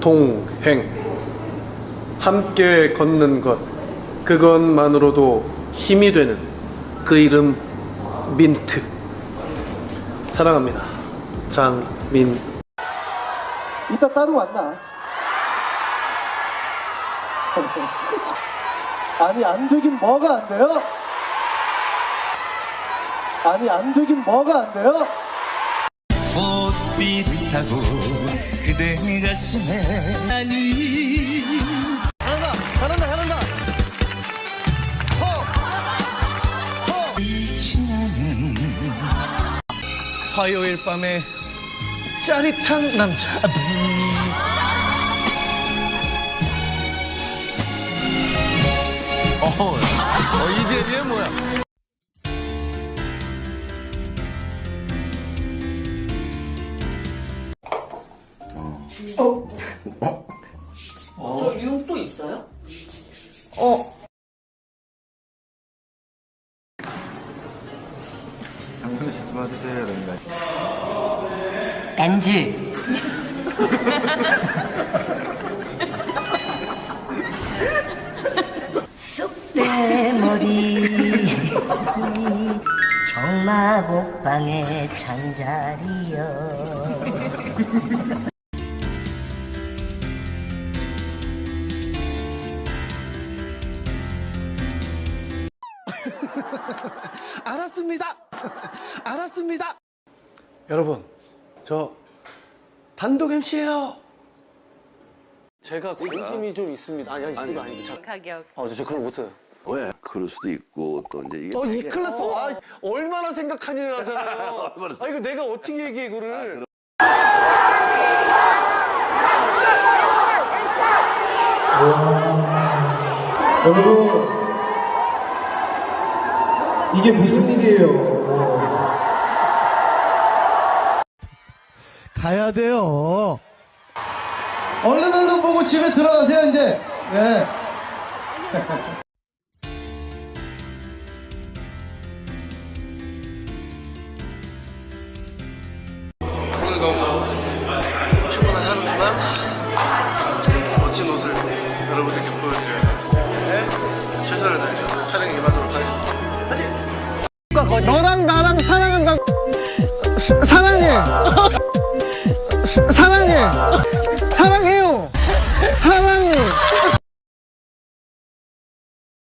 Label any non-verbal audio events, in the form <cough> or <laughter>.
동행 함께 걷는 것 그것만으로도 힘이 되는 그 이름 민트 사랑합니다 장민 이따 따로 만나. 아니 안 되긴 뭐가 안 돼요? 아니 안 되긴 뭐가 안 돼요? 타고 그대 가슴에 잘한다 잘한다 잘한다. 지나는 화요일 밤에 짜릿한 남자. 저 유혹 또 있어요? 어. 엔지. 쑥대 머리. 정마곡방의 잔자리여 <laughs> 알았습니다. <laughs> 알았습니다. 여러분 저 단독 MC예요. 제가 관심이 좀 있습니다. 아니 아니 이거 아니고 자, 가격. 아, 저 그런 거 못해요. 왜? 그럴 수도 있고 또 이제 이게 어, 이 클래스. 아, 얼마나 생각하니 <laughs> 하잖아요 아 이거 내가 어떻게 얘기해 이거를? 여러분 이게 무슨 일이에요? 가야 돼요. 얼른 얼른 보고 집에 들어가세요 이제. 네. 오늘 너무 피곤한 하루지만 멋진 옷을 여러분들께 보여드려야 너랑 나랑 사랑한다. 사랑해. <laughs> 사랑해.